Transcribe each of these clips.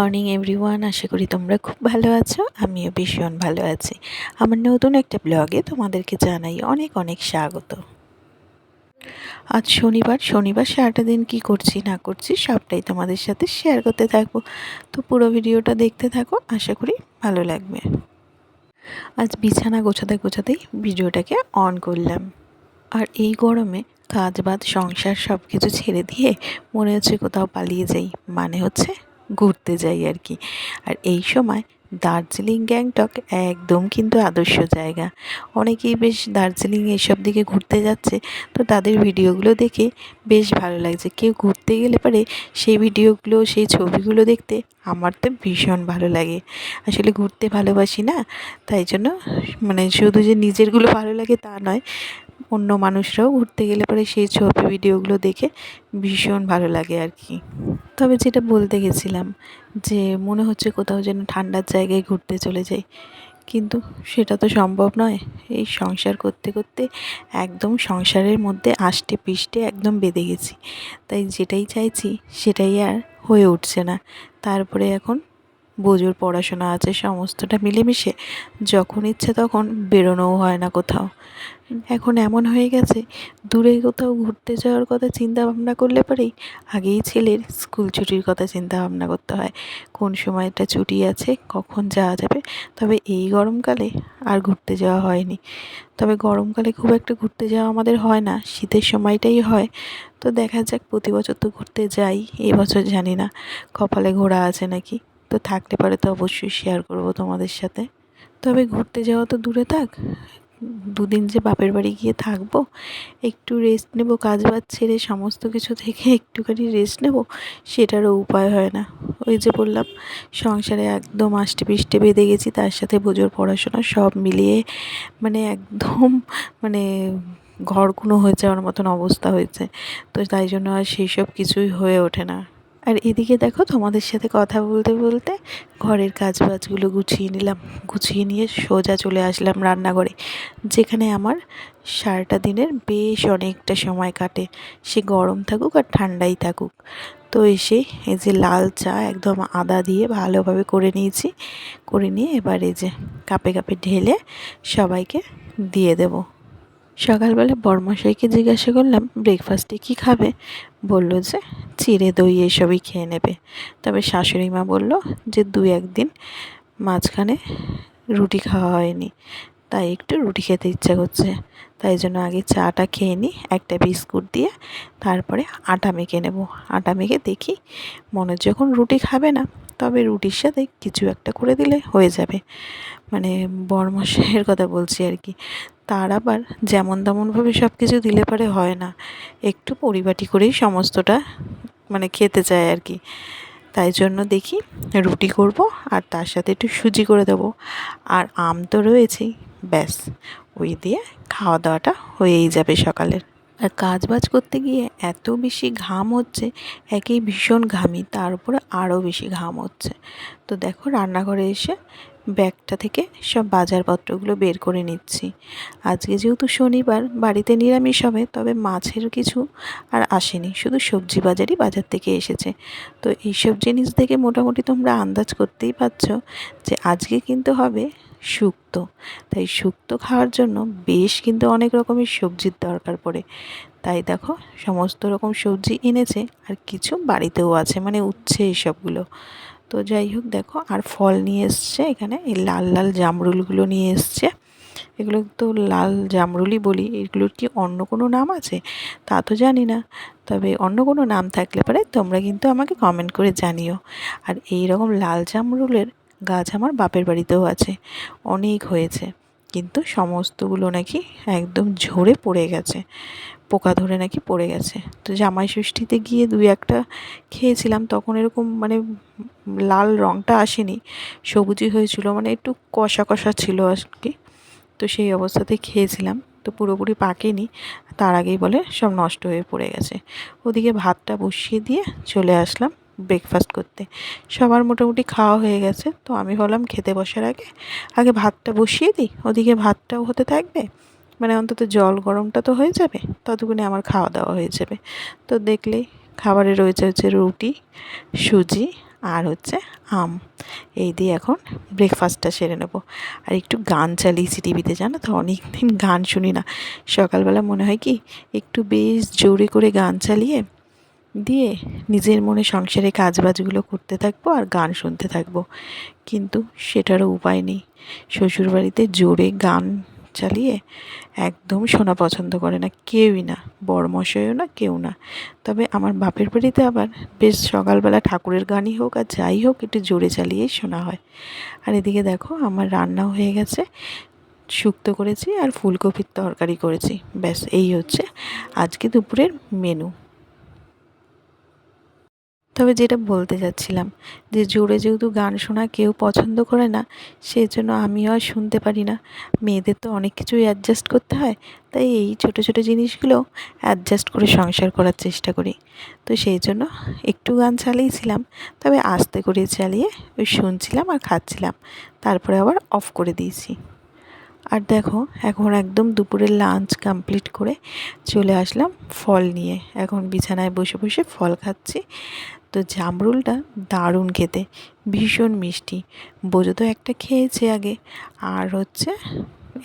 Morning, everyone. আশা করি তোমরা খুব ভালো আছো, আমিও ভীষণ ভালো আছি। আমার নতুন একটা ব্লগে তোমাদেরকে জানাই অনেক অনেক স্বাগত। আজ শনিবার শনিবার সারাটা দিন কি করছি, না করছি সবটাই তোমাদের সাথে শেয়ার করতে থাকব। তো পুরো ভিডিওটা দেখতে থাকো, আশা করি ভালো লাগবে। আজ বিছানা গোছাতে গোছাতেই ভিডিওটাকে অন করলাম। আর এই গরমে কাজ বাদ সংসার সব কিছু ছেড়ে দিয়ে মনে হচ্ছে কোথাও পালিয়ে যাই। মানে হচ্ছে ঘুরতে যাই আর কি। আর এই সময় দার্জিলিং গ্যাংটক একদম কিন্তু আদর্শ জায়গা। অনেকেই বেশ দার্জিলিং এইসব দিকে ঘুরতে যাচ্ছে, তো তাদের ভিডিওগুলো দেখে বেশ ভালো লাগছে। কেউ ঘুরতে গেলে পরে সেই ভিডিওগুলো, সেই ছবিগুলো দেখতে আমার তো ভীষণ ভালো লাগে। আসলে ঘুরতে ভালোবাসি না, তাই জন্য মানে শুধু যে নিজেরগুলো ভালো লাগে তা নয় অন্য মানুষরাও ঘুরতে গেলে পরে সেই ছবি ভিডিওগুলো দেখে ভীষণ ভালো লাগে আর কি। তবে যেটা বলতে গেছিলাম যে মনে হচ্ছে কোথাও যেন ঠান্ডার জায়গায় ঘুরতে চলে যাই। কিন্তু সেটা তো সম্ভব নয়। এই সংসার করতে করতে একদম সংসারের মধ্যে আষ্টে পিষ্টে একদম বেঁধে গেছি। তাই যেটাই চাইছি সেটাই আর হয়ে উঠছে না। তারপরে এখন বোঝোর পড়াশোনা আছে, সমস্তটা মিলেমিশে, যখন ইচ্ছে তখন বেরোনোও হয় না কোথাও। এখন এমন হয়ে গেছে, দূরে কোথাও ঘুরতে যাওয়ার কথা চিন্তা ভাবনা করলে পরেই আগেই ছেলের স্কুল ছুটির কথা চিন্তা ভাবনা করতে হয়। কোন সময়টা ছুটি আছে, কখন যাওয়া যাবে, তবে এই গরমকালে আর ঘুরতে যাওয়া হয়নি। তবে গরমকালে খুব একটা ঘুরতে যাওয়া আমাদের হয় না, শীতের সময়টাই হয়। তো দেখা যাক, প্রতি বছর তো ঘুরতে যাই এবছর জানি না, কপালে ঘোরা আছে নাকি? তো থাকলে পারে তো অবশ্যই শেয়ার করব তোমাদের সাথে। তবে ঘুরতে যাওয়া তো দূরে থাক, দুদিন যে বাপের বাড়ি গিয়ে থাকব, একটু রেস্ট নেব, কাজ বাজ ছেড়ে সমস্ত কিছু থেকে একটুখানি রেস্ট নেব, সেটারও উপায় হয় না। ওই যে বললাম, সংসারে একদম আষ্টে পিষ্টে বেঁধে গেছি, তার সাথে বোঝোর পড়াশোনা সব মিলিয়ে মানে একদম মানে ঘরকুনো হয়ে যাওয়ার মতন অবস্থা হয়েছে। তো তাই জন্য আর সেই সব কিছুই হয়ে ওঠে না। আর এদিকে দেখো তোমাদের সাথে কথা বলতে বলতে ঘরের কাজ বাজগুলো গুছিয়ে নিলাম। গুছিয়ে নিয়ে সোজা চলে আসলাম রান্নাঘরে, যেখানে আমার সারাটা দিনের বেশ অনেকটা সময় কাটে। সে গরম থাকুক আর ঠান্ডাই থাকুক। তো এসে এই যে লাল চা একদম আদা দিয়ে ভালোভাবে করে নিয়েছি। করে নিয়ে এবার এই যে কাপে কাপে ঢেলে সবাইকে দিয়ে দেবো। সকালবেলা বরমশাইকে জিজ্ঞাসা করলাম ব্রেকফাস্টে কী খাবে? বলল যে, চিড়ে দই এসবই খেয়ে নেবে। তবে শাশুড়ি মা বলল যে, দু একদিন মাঝখানে রুটি খাওয়া হয়নি, তাই একটু রুটি খেতে ইচ্ছা করছে। তাই জন্য আগে চাটা খেয়ে নিই একটা বিস্কুট দিয়ে তারপরে আটা মেখে নেব। আটা মেখে দেখি মনে যখন রুটি খাবে না তবে রুটির সাথে কিছু একটা করে দিলে হয়ে যাবে। মানে বরমশাইয়ের কথা বলছি আর কি। তার আবার যেমন তেমনভাবে সব কিছু দিলে পারে হয় না। একটু পরিপাটি করেই সমস্তটা মানে খেতে চায় আর কি। তাই জন্য দেখি রুটি করব আর তার সাথে একটু সুজি করে দেবো। আর আম তো রয়েছেই, ব্যাস। ওই দিয়ে খাওয়া দাওয়াটা হয়েই যাবে সকালের। আর কাজ বাজ করতে গিয়ে এত বেশি ঘাম হচ্ছে, একেই ভীষণ ঘামি, তার উপরে আরও বেশি ঘাম হচ্ছে। তো দেখো রান্নাঘরে এসে ব্যাগটা থেকে সব বাজারপত্রগুলো বের করে নিচ্ছি। আজকে যেহেতু শনিবার, বাড়িতে নিরামিষ হবে, তবে মাছের কিছু আর আসেনি, শুধু সবজি বাজারই বাজার থেকে এসেছে। তো এইসব জিনিস দেখে মোটামুটি তোমরা আন্দাজ করতেই পারছ যে আজকে কিন্তু হবে শুক্তো তাই শুক্তো খাওয়ার জন্য বেশ কিন্তু অনেক রকমের সবজির দরকার পড়ে। তাই দেখো, সমস্ত রকম সবজি এনেছে আর কিছু বাড়িতেও আছে মানে উচ্ছে এসবগুলো। তো যাই হোক, দেখো, আর ফল নিয়ে এসছে এখানে, এই লাল লাল জামরুলগুলো নিয়ে এসছে। এগুলো তো লাল জামরুলই বলি, এগুলোর কি অন্য কোনো নাম আছে? তা তো জানি না, তবে অন্য কোনো নাম থাকলে পারে তোমরা কিন্তু আমাকে কমেন্ট করে জানিও। আর এই রকম লাল জামরুলের গাছ আমার বাপের বাড়িতেও আছে। অনেক হয়েছে। কিন্তু সমস্তগুলো নাকি একদম ঝরে পড়ে গেছে। পোকা ধরে নাকি পড়ে গেছে। তো জামাই ষষ্ঠীতে গিয়ে দুই একটা খেয়েছিলাম, তখন এরকম মানে লাল রঙটা আসেনি। সবুজই হয়েছিল মানে একটু কষা কষা ছিল আর কি। তো সেই অবস্থাতে খেয়েছিলাম। তো পুরোপুরি পাকেনি। তার আগেই বলে সব নষ্ট হয়ে পড়ে গেছে। ওদিকে ভাতটা বসিয়ে দিয়ে চলে আসলাম। ব্রেকফাস্ট করতে। সবার মোটামুটি খাওয়া হয়ে গেছে, তো আমি ভাবলাম খেতে বসার আগে আগে ভাতটা বসিয়ে দিই, ওদিকে ভাতটাও হতে থাকবে মানে অন্তত জল গরমটা তো হয়ে যাবে, ততক্ষণে আমার খাওয়া দাওয়া হয়ে যাবে। তো দেখলেই খাবারে রয়েছে হচ্ছে রুটি, সুজি আর হচ্ছে আম। এই দিয়ে এখন ব্রেকফাস্টটা সেরে নেব। আর একটু গান চালিয়েছি টিভিতে, জানো তো? অনেক দিন গান শুনি না। সকালবেলা মনে হয় কি, একটু বেশ জোরে করে গান চালিয়ে দিয়ে নিজের মনে সংসারে কাজবাজগুলো করতে থাকব আর গান শুনতে থাকব। কিন্তু সেটারও উপায় নেই। শ্বশুরবাড়িতে জোরে গান চালিয়ে একদম শোনা পছন্দ করে না কেউই না বড়মশাইও না, কেউ না। তবে আমার বাপের বাড়িতে আবার বেশ সকালবেলা ঠাকুরের গানই হোক আর যাই হোক একটু জোরে চালিয়েই শোনা হয়। আর এদিকে দেখো আমার রান্নাও হয়ে গেছে, শুক্তো করেছি আর ফুলকপির তরকারি করেছি। ব্যাস, এই হচ্ছে আজকে দুপুরের মেনু তবে যেটা বলতে যাচ্ছিলাম যে জোরে যেহেতু গান শোনা কেউ পছন্দ করে না সেই জন্য আমিও আর শুনতে পারি না। মেয়েদের তো অনেক কিছুই অ্যাডজাস্ট করতে হয়, তাই এই ছোটো ছোটো জিনিসগুলো অ্যাডজাস্ট করে সংসার করার চেষ্টা করি। তো সেই জন্য একটু গান চালিয়েছিলাম, তবে আস্তে করে চালিয়ে ওই শুনছিলাম আর খাচ্ছিলাম। তারপরে আবার অফ করে দিয়েছি। আর দেখো, এখন একদম দুপুরের লাঞ্চ কমপ্লিট করে চলে আসলাম ফল নিয়ে। এখন বিছানায় বসে বসে ফল খাচ্ছি। তো জামরুলটা দারুণ খেতে, ভীষণ মিষ্টি। বোঝো তো একটা খেয়েছে আগে, আর হচ্ছে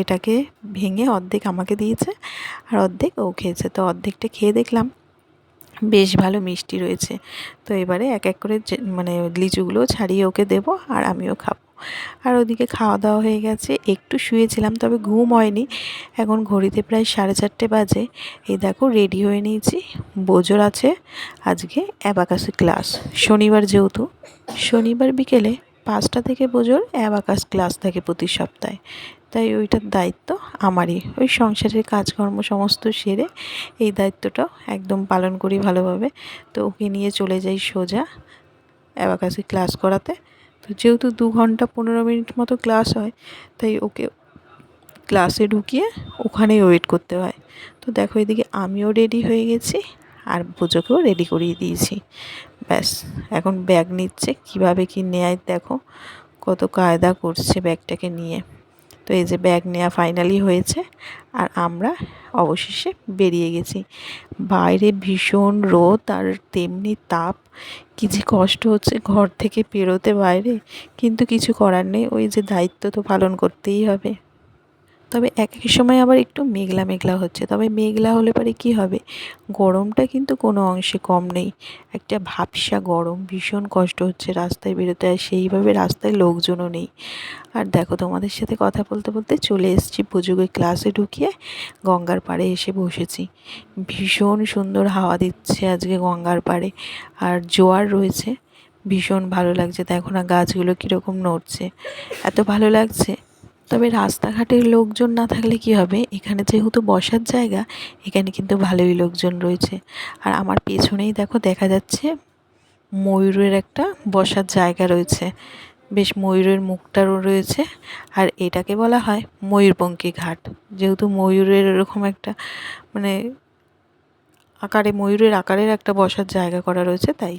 এটাকে ভেঙে অর্ধেক আমাকে দিয়েছে, আর অর্ধেক ও খেয়েছে। তো অর্ধেকটা খেয়ে দেখলাম, বেশ ভালো মিষ্টি রয়েছে। তো এবারে এক এক করে মানে লিচুগুলো ছাড়িয়ে ওকে দেব, আর আমিও খাব। আর ওদিকে খাওয়া দাওয়া হয়ে গেছে। একটু শুয়েছিলাম, তবে ঘুম হয়নি। এখন ঘড়িতে প্রায় সাড়ে চারটে বাজে। এই দেখো রেডি হয়ে নিয়েছি। বোজোর আছে। আজকে অ্যাবাকাস ক্লাস শনিবার যেহেতু, শনিবার বিকেলে পাঁচটা থেকে বোজোর অ্যাবাকাস ক্লাস থাকে প্রতি সপ্তাহে। তাই ওইটার দায়িত্ব আমারই। ওই সংসারের কাজকর্ম সমস্ত সেরে এই দায়িত্বটাও একদম পালন করি ভালোভাবে। তো ওকে নিয়ে চলে যাই সোজা অ্যাবাকাসে ক্লাস করাতে। তো যেহেতু দু ঘণ্টা পনেরো মিনিট মতো ক্লাস হয়, তাই ওকে ক্লাসে ঢুকিয়ে ওখানেই ওয়েট করতে হয়। তো দেখো এদিকে আমিও রেডি হয়ে গেছি আর পুজোকেও রেডি করিয়ে দিয়েছি। ব্যাস, এখন ব্যাগ নিচ্ছে, কীভাবে কি নেয় দেখো, কত কায়দা করছে ব্যাগটাকে নিয়ে। এই যে ব্যাগ নেওয়া ফাইনালি হয়েছে আর আমরা অবশেষে বেরিয়ে গেছি। বাইরে ভীষণ রোদ আর তেমনি তাপ। কী যে কষ্ট হচ্ছে ঘর থেকে পেরোতে বাইরে। কিন্তু কিছু করার নেই, ওই যে দায়িত্ব তো পালন করতেই হবে। তবে এক এক সময় আবার একটু মেঘলা মেঘলা হচ্ছে। তবে মেঘলা হলে পরে কী হবে? গরমটা কিন্তু কোনো অংশে কম নেই। একটা ভাবসা গরম, ভীষণ কষ্ট হচ্ছে রাস্তায় বেরোতে আর সেইভাবে রাস্তায় লোকজনও নেই। আর দেখো তোমাদের সাথে কথা বলতে বলতে চলে এসেছি পুজোকে ক্লাসে ঢুকিয়ে গঙ্গার পাড়ে এসে বসেছি। ভীষণ সুন্দর হাওয়া দিচ্ছে আজকে গঙ্গার পাড়ে। আর জোয়ার রয়েছে, ভীষণ ভালো লাগছে। দেখো না গাছগুলো কীরকম নড়ছে। এত ভালো লাগছে? তবে রাস্তাঘাটের লোকজন না থাকলে কি হবে? এখানে যেহেতু বসার জায়গা, এখানে কিন্তু ভালোই লোকজন রয়েছে। আর আমার পেছনেই দেখো দেখা যাচ্ছে ময়ূরের একটা বসার জায়গা রয়েছে। বেশ ময়ূরের মুখটারও রয়েছে। আর এটাকে বলা হয় ময়ূরপঙ্খী ঘাট। যেহেতু ময়ূরের এরকম একটা মানে আকারে ময়ূরের আকারের একটা বসার জায়গা করা রয়েছে তাই।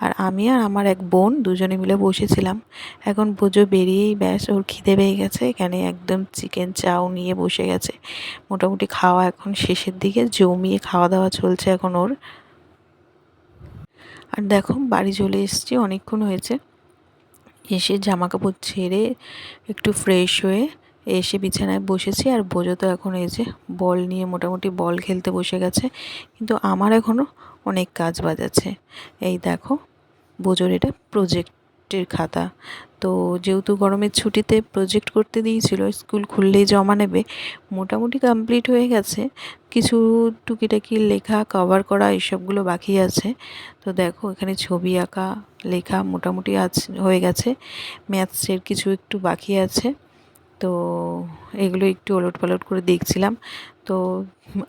আর আমি আর আমার এক বোন দুজনে মিলে বসেছিলাম। এখন পুজো বেরিয়েই ব্যাস, ওর খিদে পেয়ে গেছে। এখানে একদম চিকেন চাউ নিয়ে বসে গেছে। মোটামুটি খাওয়া এখন শেষের দিকে, জমিয়ে খাওয়া দাওয়া চলছে এখন ওর। আর দেখো, বাড়ি চলে এসেছি, অনেকক্ষণ হয়েছে। এসে জামা কাপড় ছেড়ে একটু ফ্রেশ হয়ে এসে বিছানায় বসেছি আর বোঝো তো এখন এই যে বল নিয়ে মোটামুটি বল খেলতে বসে গেছে, কিন্তু আমার এখনও অনেক কাজ বাজ আছে। এই দেখো, বোঝোর এটা প্রজেক্টের খাতা। তো যেহেতু গরমের ছুটিতে প্রজেক্ট করতে দিয়েছিল, স্কুল খুললেই জমা নেবে, মোটামুটি কমপ্লিট হয়ে গেছে। কিছু টুকিটাকি লেখা কভার করা এসবগুলো বাকি আছে। তো দেখো, এখানে ছবি আঁকা, লেখা মোটামুটি আজ হয়ে গেছে। ম্যাথসের কিছু একটু বাকি আছে। তো এগুলো একটু ওলট পালট করে দেখছিলাম। তো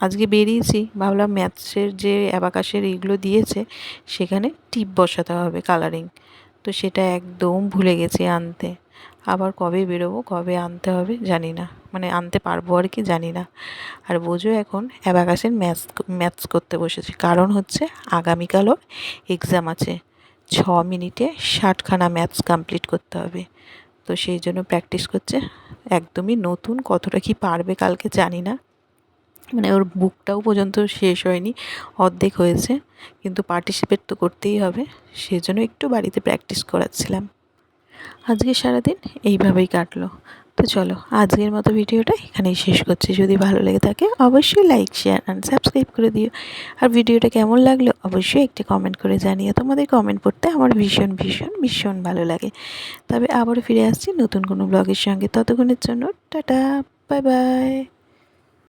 আজকে বেরিয়েছি, ভাবলাম ম্যাথসের যে অ্যাবাকাশের এইগুলো দিয়েছে, সেখানে টিপ বসাতে হবে কালারিং তো সেটা একদম ভুলে গেছি আনতে। আবার কবে বেরোবো, কবে আনতে হবে জানি না। মানে আনতে পারব আর কি জানি না। আর বোঝো এখন অ্যাবাকাশের ম্যাথস ম্যাথস করতে বসেছি। কারণ হচ্ছে আগামীকালও এক্সাম আছে। ছ মিনিটে ষাটখানা ম্যাথস কমপ্লিট করতে হবে। তো সেই জন্য প্র্যাকটিস করছে। একদমই নতুন, কতটা কি পারবে কালকে জানি না। মানে ওর বুকটাও পর্যন্ত শেষ হয়নি, অর্ধেক হয়েছে। কিন্তু পার্টিসিপেট তো করতেই হবে সেজন্য একটু বাড়িতে প্র্যাকটিস করাচ্ছিলাম। আজকে সারাদিন এইভাবেই কাটলো। তো চলো আজকের মতো ভিডিওটা এখানেই শেষ করছি। যদি ভালো লেগে থাকে অবশ্যই লাইক শেয়ার অ্যান্ড সাবস্ক্রাইব করে দিও। আর ভিডিওটা কেমন লাগল অবশ্যই একটি কমেন্ট করে জানিও। তোমাদের কমেন্ট পড়তে আমার ভীষণ ভীষণ ভীষণ ভালো লাগে। তবে আবারও ফিরে আসছি নতুন কোনো ব্লগের সঙ্গে। ততক্ষণের জন্য টাটা বাই বাই